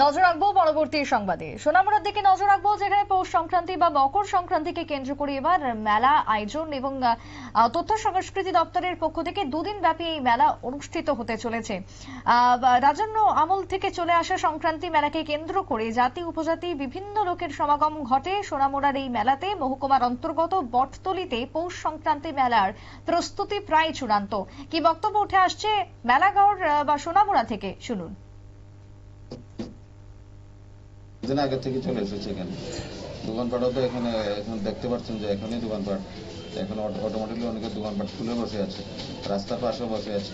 নজর রাখব পরবর্তী সংবাদে। সোনামুড়ার দিকে নজর রাখব যেখানে পৌষ সংক্রান্তি বা মকর সংক্রান্তিকে কেন্দ্র করে এবার মেলা আয়োজন এবং তথ্য সংস্কৃতি দপ্তরের পক্ষ থেকে দুদিন ব্যাপী এই মেলা অনুষ্ঠিত হতে চলেছে। রাজন্য আমল থেকে চলে আসা সংক্রান্তি মেলাকে কেন্দ্র করে জাতি, উপজাতি, বিভিন্ন লোকের সমাগম ঘটে। সোনামুড়ার এই মেলাতে মহকুমার অন্তর্গত বটতলিতে পৌষ সংক্রান্তি মেলার প্রস্তুতি প্রায় চূড়ান্ত। কি বক্তব্য উঠে আসছে মেলাগড় বা সোনামুড়া থেকে? শুনুন। দিন আগে থেকে চলে এসেছে এখানে। দোকানপাটও তো এখানে এখন দেখতে পাচ্ছেন যে এখানেই দোকানপাট। এখন অটোমেটিকলি অনেকে দোকানপাট খুলে বসে আছে রাস্তার পাশেও বসে আছে।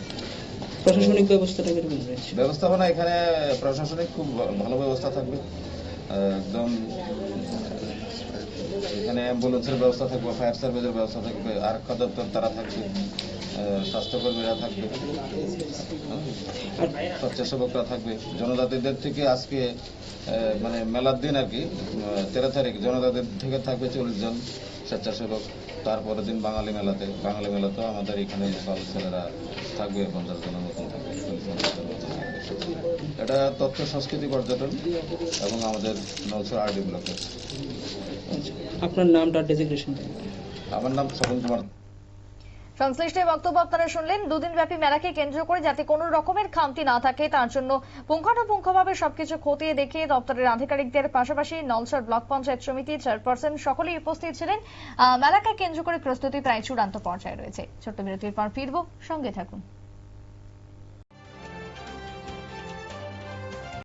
প্রশাসনিক ব্যবস্থাটা কীরকম রয়েছে? ব্যবস্থাপনা এখানে প্রশাসনিক খুব ভালো ব্যবস্থা থাকবে। একদম এখানে অ্যাম্বুলেন্সের ব্যবস্থা থাকবে, ফায়ার সার্ভিসের ব্যবস্থা থাকবে আরক্ষা দপ্তর তারা থাকবে স্বাস্থ্যকর্মীরা থাকবে। স্বেচ্ছাসেবকরা থাকবে। জনজাতিদের থেকে আজকে মানে মেলার দিন আর কি তেরো তারিখ, জনজাতির থেকে থাকবে চল্লিশ জন স্বেচ্ছাসেবক। তারপরের দিন বাঙালি মেলাতে, বাঙালি মেলাতেও আমাদের এখানে সব ছেলেরা থাকবে, পঞ্চাশ জনের মতন থাকবে এটা তথ্য সংস্কৃতি পর্যটন এবং আমাদের নৌশো আরডি ব্লকের। আপনার নামটা ডেজিগনেশন আমার নাম স্বপন কুমার। সংশ্লিষ্ট বক্তব্য আপনারা শুনলেন দুদিন ব্যাপী মেলাকে কেন্দ্র করে যাতে কোনো রকমের খামতি না থাকে তার জন্য পুঙ্খানুপুঙ্খভাবে সবকিছু খতিয়ে দেখিয়ে দপ্তরের আধিকারিকদের পাশাপাশি নলছর ব্লক পঞ্চায়েত সমিতির চেয়ারপারসন সকলেই উপস্থিত ছিলেন। আহ, মেলাকে কেন্দ্র করে প্রস্তুতি প্রায় চূড়ান্ত পর্যায়ে রয়েছে। ছোট্ট বিরতির পর ফিরবো সঙ্গে থাকুন।